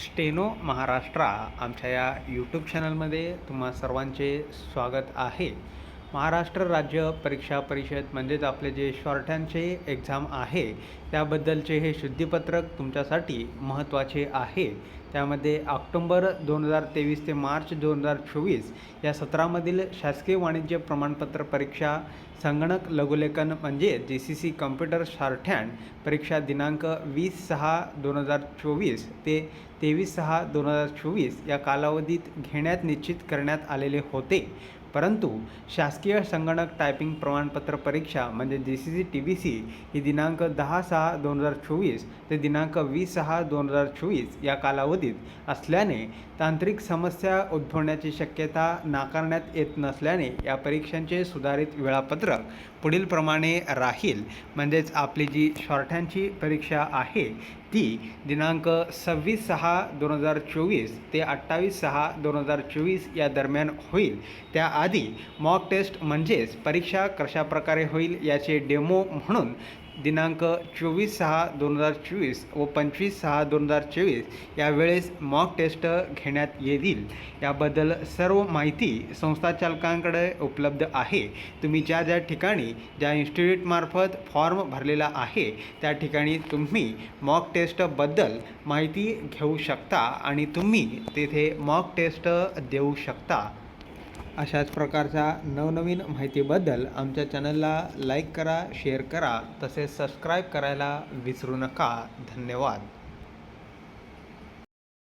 Steno Maharashtra आमच्या या YouTube चॅनलमध्ये तुम्हा सर्वांचे स्वागत आहे. महाराष्ट्र राज्य परीक्षा परिषद म्हणजेच आपले जे शॉर्टहँडचे एक्झाम आहे त्याबद्दलचे हे शुद्धीपत्रक तुमच्यासाठी महत्त्वाचे आहे. त्यामध्ये ऑक्टोंबर दोन हजार तेवीस ते मार्च दोन हजार चोवीस या सत्रामधील शासकीय वाणिज्य प्रमाणपत्र परीक्षा संगणक लघुलेखन म्हणजे G C C computer shorthand परीक्षा दिनांक वीस सहा दोन हजार चोवीस ते तेवीस सहा दोन हजार चोवीस या कालावधीत घेण्यात निश्चित करण्यात आलेले होते. परंतु शासकीय संगणक टायपिंग प्रमाणपत्र परीक्षा म्हणजे G C C T B C ही दिनांक दहा सहा दोन हजार चोवीस ते दिनांक वीस सहा दोन हजार चोवीस या कालावधीत असल्याने तांत्रिक समस्या उद्भवण्याची शक्यता नाकारण्यात येत नसल्याने या परीक्षांचे सुधारित वेळापत्रक पुढीलप्रमाणे राहील. म्हणजेच आपली जी शॉर्टहँडची परीक्षा आहे ती दिनांक सव्वीस सहा दोन हजार चोवीस ते अठ्ठावीस सहा दोन हजार चोवीस या दरम्यान होईल. त्याआधी मॉक टेस्ट म्हणजेच परीक्षा कशाप्रकारे होईल याचे डेमो म्हणून दिनांक चोवीस सहा दोन हजार चोवीस व पंचवीस सहा दोन हजार चोवीस या वेळेस मॉक टेस्ट घेण्यात येतील. याबद्दल सर्व माहिती संस्थाचालकांकडे उपलब्ध आहे. तुम्ही ज्या ज्या ठिकाणी ज्या इन्स्टिट्यूटमार्फत फॉर्म भरलेला आहे त्या ठिकाणी तुम्ही मॉक टेस्टबद्दल माहिती घेऊ शकता आणि तुम्ही तेथे मॉक टेस्ट देऊ शकता. अशाच प्रकारच्या नवनवीन माहितीबद्दल आमच्या चॅनलला लाईक करा शेअर करा तसेच सबस्क्राईब करायला विसरू नका. धन्यवाद.